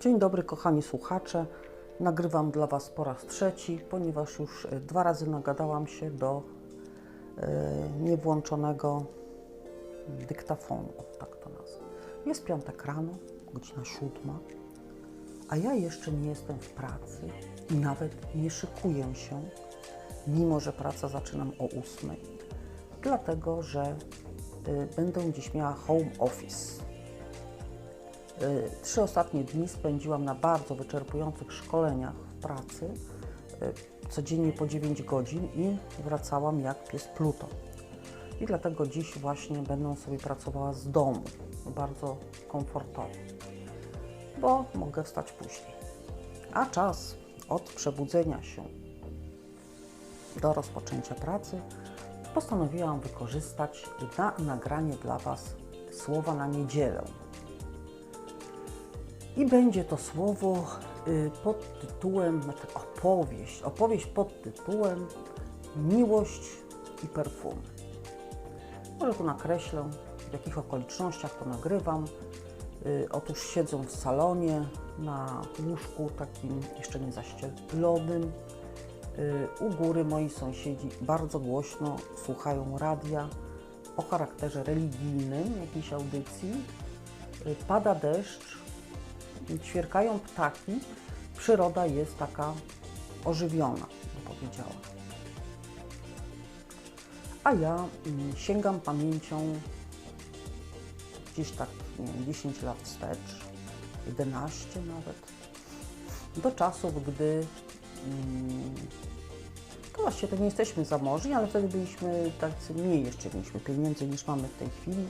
Dzień dobry, kochani słuchacze. Nagrywam dla Was po raz trzeci, ponieważ już e, dwa razy nagadałam się do e, niewłączonego dyktafonu, o, tak to nazwę. Jest piątek rano, godzina siódma, a ja jeszcze nie jestem w pracy i nawet nie szykuję się, mimo że praca zaczynam o ósmej, dlatego że e, będę dziś miała home office. Y, Trzy ostatnie dni spędziłam na bardzo wyczerpujących szkoleniach w pracy, y, codziennie po 9 godzin i wracałam jak pies Pluto. I dlatego dziś właśnie będę sobie pracowała z domu, bardzo komfortowo, bo mogę wstać później. A czas od przebudzenia się do rozpoczęcia pracy postanowiłam wykorzystać na nagranie dla Was słowa na niedzielę. I będzie to słowo y, pod tytułem, znaczy opowieść, opowieść pod tytułem Miłość i perfumy. Może tu nakreślę, w jakich okolicznościach to nagrywam. Y, Otóż siedzę w salonie na łóżku takim jeszcze nie zaścielonym. Y, U góry moi sąsiedzi bardzo głośno słuchają radia o charakterze religijnym, jakiejś audycji. Pada deszcz, ćwierkają ptaki, przyroda jest taka ożywiona, bym powiedziała. A ja mm, sięgam pamięcią gdzieś tak, nie wiem, 10 lat wstecz, 11 nawet, do czasów, gdy mm, to właściwie to nie jesteśmy zamożni, ale wtedy byliśmy tacy mniej jeszcze mieliśmy pieniędzy niż mamy w tej chwili,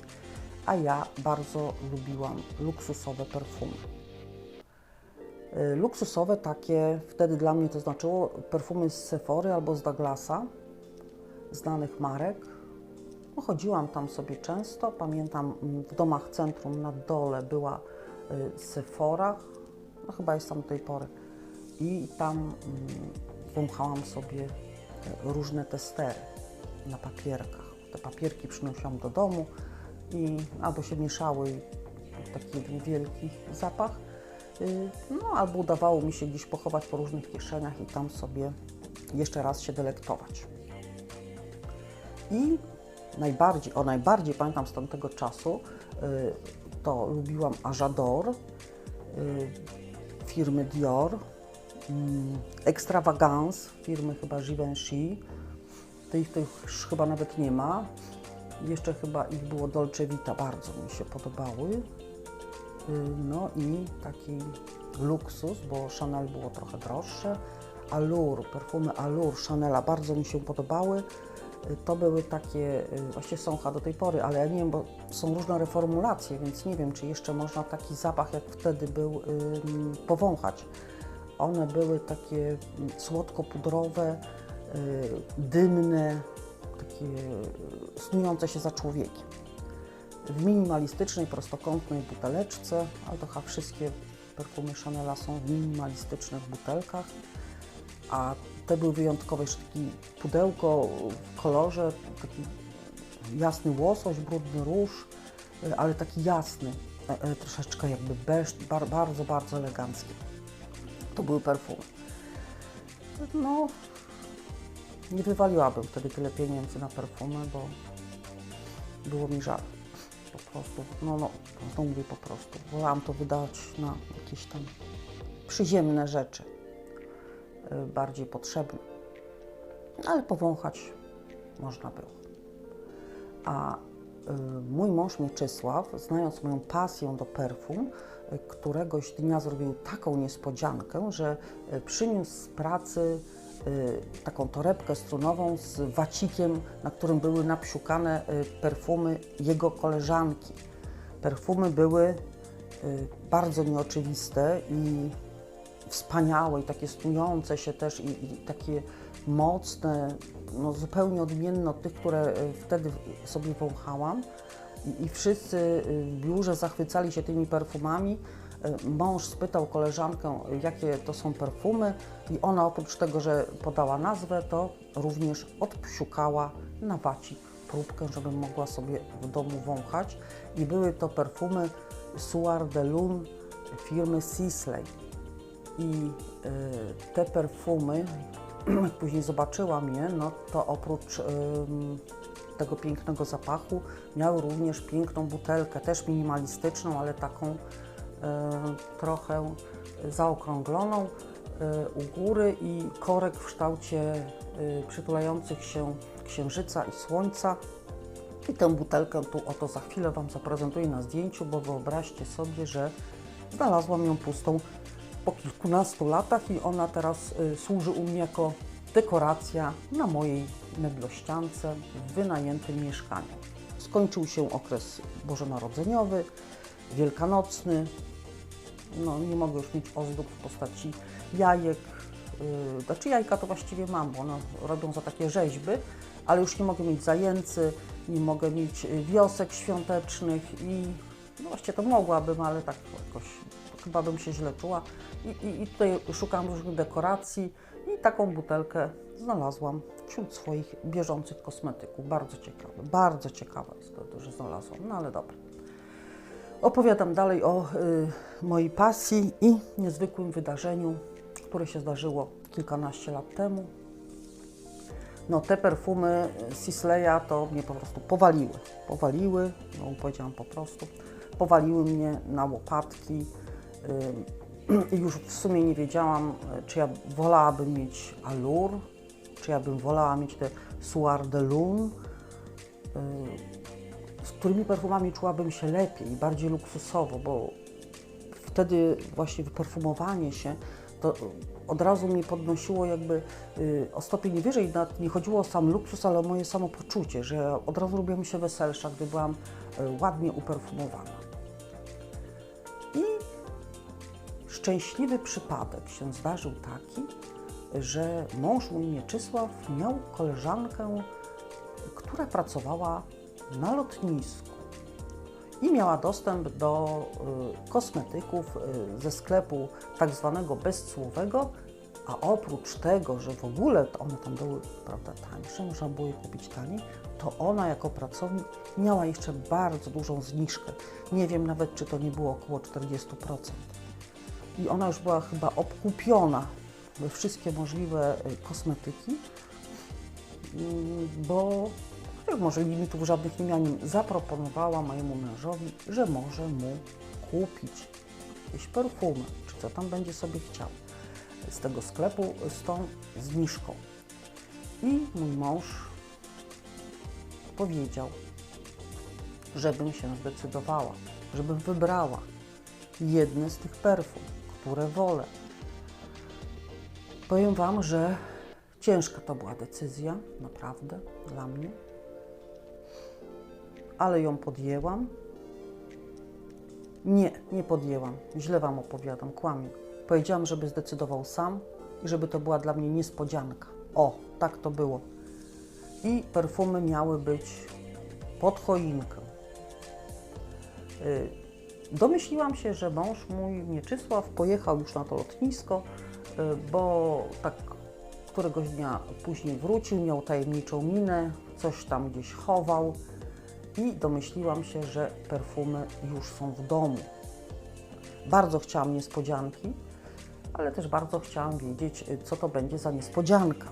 a ja bardzo lubiłam luksusowe perfumy. Y, Luksusowe takie, wtedy dla mnie to znaczyło perfumy z Sephory albo z Douglasa, znanych marek. No, chodziłam tam sobie często, pamiętam mm, w domach centrum na dole była y, Sephora, no chyba jest tam do tej pory i tam mm, wąchałam sobie y, różne testery na papierkach. Te papierki przynosiłam do domu i albo się mieszały taki wielki zapach, No, albo udawało mi się gdzieś pochować po różnych kieszeniach i tam sobie jeszcze raz się delektować. I najbardziej, o najbardziej pamiętam z tamtego czasu, y, to lubiłam Ajador y, firmy Dior, Extravagance firmy chyba Givenchy, tych, tych już chyba nawet nie ma. Jeszcze chyba ich było Dolce Vita, bardzo mi się podobały. Y, No i taki luksus, bo Chanel było trochę droższe. Allure, perfumy Allure Chanela bardzo mi się podobały. Y, To były takie, y, właściwie są do tej pory, ale ja nie wiem, bo są różne reformulacje, więc nie wiem, czy jeszcze można taki zapach, jak wtedy był, powąchać. One były takie mm, słodko-pudrowe, dymne, takie snujące się za człowiekiem w minimalistycznej, prostokątnej buteleczce, ale to chyba wszystkie perfumy Chanela są w minimalistycznych butelkach, a te były wyjątkowe, jeszcze taki pudełko w kolorze, taki jasny łosoś, brudny róż, y, ale taki jasny, e, e, troszeczkę jakby beż, bar, bardzo, bardzo elegancki. To były perfumy. No, nie wywaliłabym wtedy tyle pieniędzy na perfumy, bo było mi żal po prostu, no, no, mówię po prostu, wolałam to wydać na jakieś tam przyziemne rzeczy, y, bardziej potrzebne, ale powąchać można było. A y, mój mąż Mieczysław, znając moją pasję do perfum, y, któregoś dnia zrobił taką niespodziankę, że przyniósł z pracy taką torebkę strunową z wacikiem, na którym były napsiukane y, perfumy jego koleżanki. Perfumy były y, bardzo nieoczywiste i wspaniałe, i takie snujące się też, i, i takie mocne, no zupełnie odmienne od tych, które y, wtedy sobie wąchałam. I, I wszyscy y, w biurze zachwycali się tymi perfumami. Y, Mąż spytał koleżankę, jakie to są perfumy, i ona oprócz tego, że podała nazwę, to również odpsiukała na wacik próbkę, żebym mogła sobie w domu wąchać. I były to perfumy Suar de Lune firmy Sisley. I y, te perfumy, jak później zobaczyłam je, no to oprócz ym, tego pięknego zapachu miały również piękną butelkę, też minimalistyczną, ale taką y, trochę zaokrągloną y, u góry i korek w kształcie y, przytulających się księżyca i słońca. I tę butelkę tu oto za chwilę Wam zaprezentuję na zdjęciu, bo wyobraźcie sobie, że znalazłam ją pustą po kilkunastu latach i ona teraz służy u mnie jako dekoracja na mojej meblościance w wynajętym mieszkaniu. Skończył się okres bożonarodzeniowy, wielkanocny. No, nie mogę już mieć ozdób w postaci jajek. Yy, znaczy jajka to właściwie mam, bo one robią za takie rzeźby, ale już nie mogę mieć zajęcy, nie mogę mieć y, wiosek świątecznych i no właściwie to mogłabym, ale tak jakoś chyba bym się źle czuła. I, i, i tutaj szukam różnych dekoracji i taką butelkę znalazłam wśród swoich bieżących kosmetyków. Bardzo ciekawe, bardzo ciekawe jest to, że znalazłam, no ale dobra. Opowiadam dalej o y, mojej pasji i niezwykłym wydarzeniu, które się zdarzyło kilkanaście lat temu. No te perfumy Sisleya to mnie po prostu powaliły. Powaliły, no powiedziałam po prostu, powaliły mnie na łopatki. Y, I już w sumie nie wiedziałam, czy ja wolałabym mieć Allure, czy ja bym wolała mieć te Soir de Lune, y, z którymi perfumami czułabym się lepiej, bardziej luksusowo, bo wtedy właśnie wyperfumowanie się to od razu mnie podnosiło jakby y, o stopień wyżej, nie chodziło o sam luksus, ale o moje samopoczucie, że od razu robiłam się weselsza, gdy byłam y, ładnie uperfumowana. I szczęśliwy przypadek się zdarzył taki, że mąż mój Mieczysław miał koleżankę, która pracowała na lotnisku i miała dostęp do y, kosmetyków y, ze sklepu tak zwanego bezcłowego, a oprócz tego, że w ogóle one tam były prawda, tańsze, można było je kupić taniej, to ona jako pracownik miała jeszcze bardzo dużą zniżkę. Nie wiem nawet, czy to nie było około 40%. I ona już była chyba obkupiona we wszystkie możliwe y, kosmetyki, bo jak może limitów żadnych nie miała, nim zaproponowała mojemu mężowi, że może mu kupić jakieś perfumy, czy co tam będzie sobie chciał z tego sklepu z tą zniżką. I mój mąż powiedział, żebym się zdecydowała, żebym wybrała jedne z tych perfum, które wolę. Powiem Wam, że ciężka to była decyzja, naprawdę, dla mnie ale ją podjęłam. Nie, nie podjęłam. Źle Wam opowiadam, kłamię. Powiedziałam, żeby zdecydował sam i żeby to była dla mnie niespodzianka. O, tak to było. I perfumy miały być pod choinkę. Y, domyśliłam się, że mąż mój Mieczysław pojechał już na to lotnisko, y, bo tak któregoś dnia później wrócił, miał tajemniczą minę, coś tam gdzieś chował i domyśliłam się, że perfumy już są w domu. Bardzo chciałam niespodzianki, ale też bardzo chciałam wiedzieć, co to będzie za niespodzianka.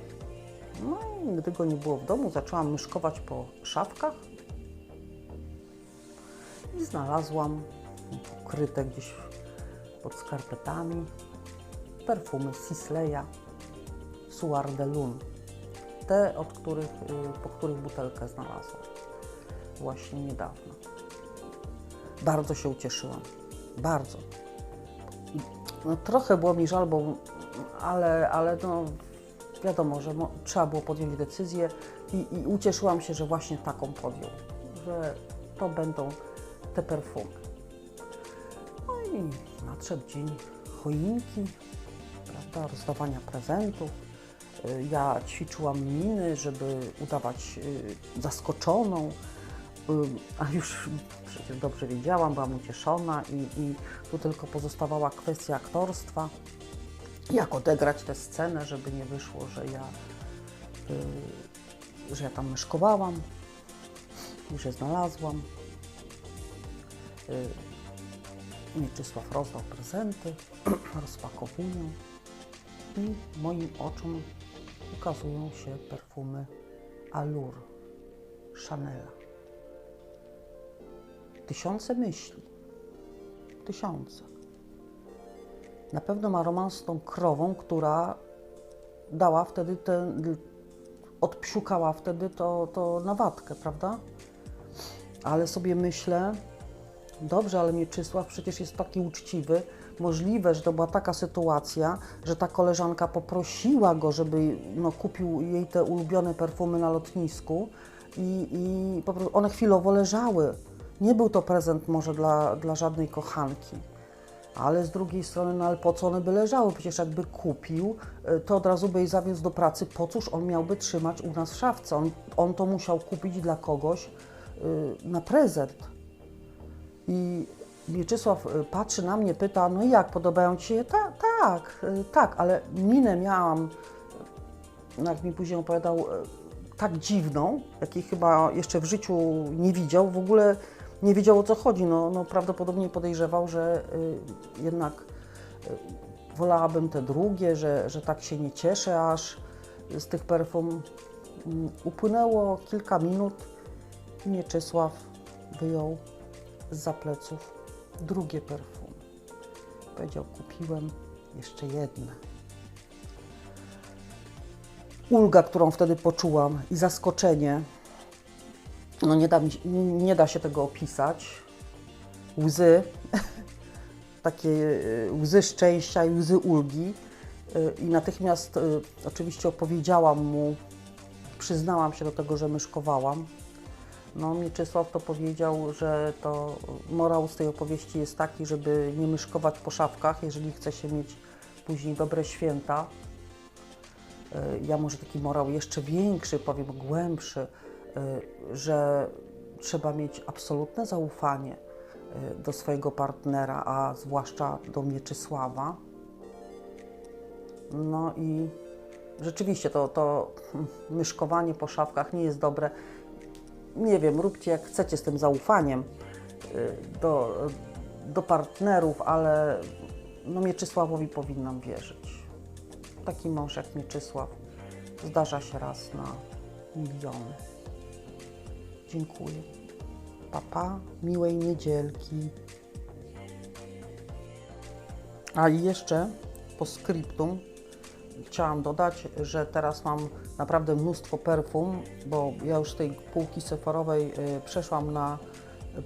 No i gdy go nie było w domu, zaczęłam myszkować po szafkach i znalazłam ukryte gdzieś pod skarpetami perfumy Sisleya Soir de Lune. Te, od których, y, po których butelkę znalazłam właśnie niedawno. Bardzo się ucieszyłam. Bardzo. No, trochę było mi żal, bo, ale, ale no, wiadomo, że mo, trzeba było podjąć decyzję i, i ucieszyłam się, że właśnie taką podjął, że to będą te perfumy. No i nadszedł dzień choinki, prawda, rozdawania prezentów. Y, Ja ćwiczyłam miny, żeby udawać y, zaskoczoną, a już przecież dobrze wiedziałam, byłam ucieszona i, i tu tylko pozostawała kwestia aktorstwa. Jak odegrać tę scenę, żeby nie wyszło, że ja, y, że ja tam myszkowałam że znalazłam. Y, Mieczysław rozdał prezenty, rozpakowuję i moim oczom ukazują się perfumy Allure Chanela. Tysiące myśli. Tysiące. Na pewno ma romans z tą krową, która dała wtedy ten, odpsiukała wtedy to, to nawatkę, prawda? Ale sobie myślę, dobrze, ale Mieczysław przecież jest taki uczciwy. Możliwe, że to była taka sytuacja, że ta koleżanka poprosiła go, żeby no, kupił jej te ulubione perfumy na lotnisku i, i po prostu one chwilowo leżały. Nie był to prezent może dla, dla żadnej kochanki. Ale z drugiej strony, no ale po co one by leżały? Przecież jakby kupił, y, to od razu by jej zawiózł do pracy. Po cóż on miałby trzymać u nas w szafce? On, on to musiał kupić dla kogoś y, na prezent. I Mieczysław y, patrzy na mnie, pyta, no i jak, podobają Ci się? Ta, tak, tak, ale minę miałam, no jak mi później opowiadał, tak dziwną, jakiej chyba jeszcze w życiu nie widział. W ogóle nie wiedział o co chodzi. No, no prawdopodobnie podejrzewał, że y, jednak y, wolałabym te drugie, że, że tak się nie cieszę aż z tych perfum. Mm, Upłynęło kilka minut i Mieczysław wyjął z pleców drugie perfum. Powiedział, kupiłem jeszcze jedne. Ulga, którą wtedy poczułam i zaskoczenie, no nie da, nie da się tego opisać. Łzy, takie y, łzy szczęścia i łzy ulgi. Y, I natychmiast y, oczywiście opowiedziałam mu, przyznałam się do tego, że myszkowałam. No, Mieczysław to powiedział, że to morał z tej opowieści jest taki, żeby nie myszkować po szafkach, jeżeli chce się mieć później dobre święta. Ja może taki morał jeszcze większy, powiem głębszy, że trzeba mieć absolutne zaufanie y, do swojego partnera, a zwłaszcza do Mieczysława. No i rzeczywiście to, to myszkowanie po szafkach nie jest dobre. Nie wiem, róbcie jak chcecie z tym zaufaniem y, do, do partnerów, ale no Mieczysławowi powinnam wierzyć. Taki mąż jak Mieczysław zdarza się raz na miliony. Dziękuję. Papa, miłej niedzielki. A i jeszcze po skryptum chciałam dodać, że teraz mam naprawdę mnóstwo perfum, bo ja już z tej półki sefarowej y, przeszłam na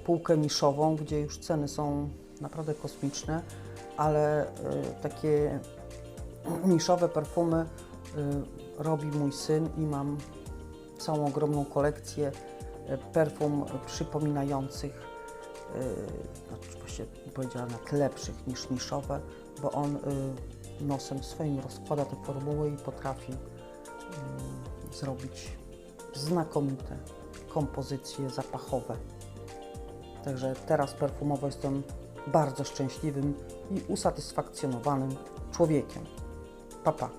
półkę niszową, gdzie już ceny są naprawdę kosmiczne, ale y, takie niszowe perfumy y, robi mój syn i mam całą ogromną kolekcję perfum przypominających, y, znaczy właściwie powiedziała nawet lepszych niż niszowe, bo on y, nosem swoim rozkłada te formuły i potrafi y, zrobić znakomite kompozycje zapachowe. Także teraz perfumowo jestem bardzo szczęśliwym i usatysfakcjonowanym człowiekiem. Pa, pa.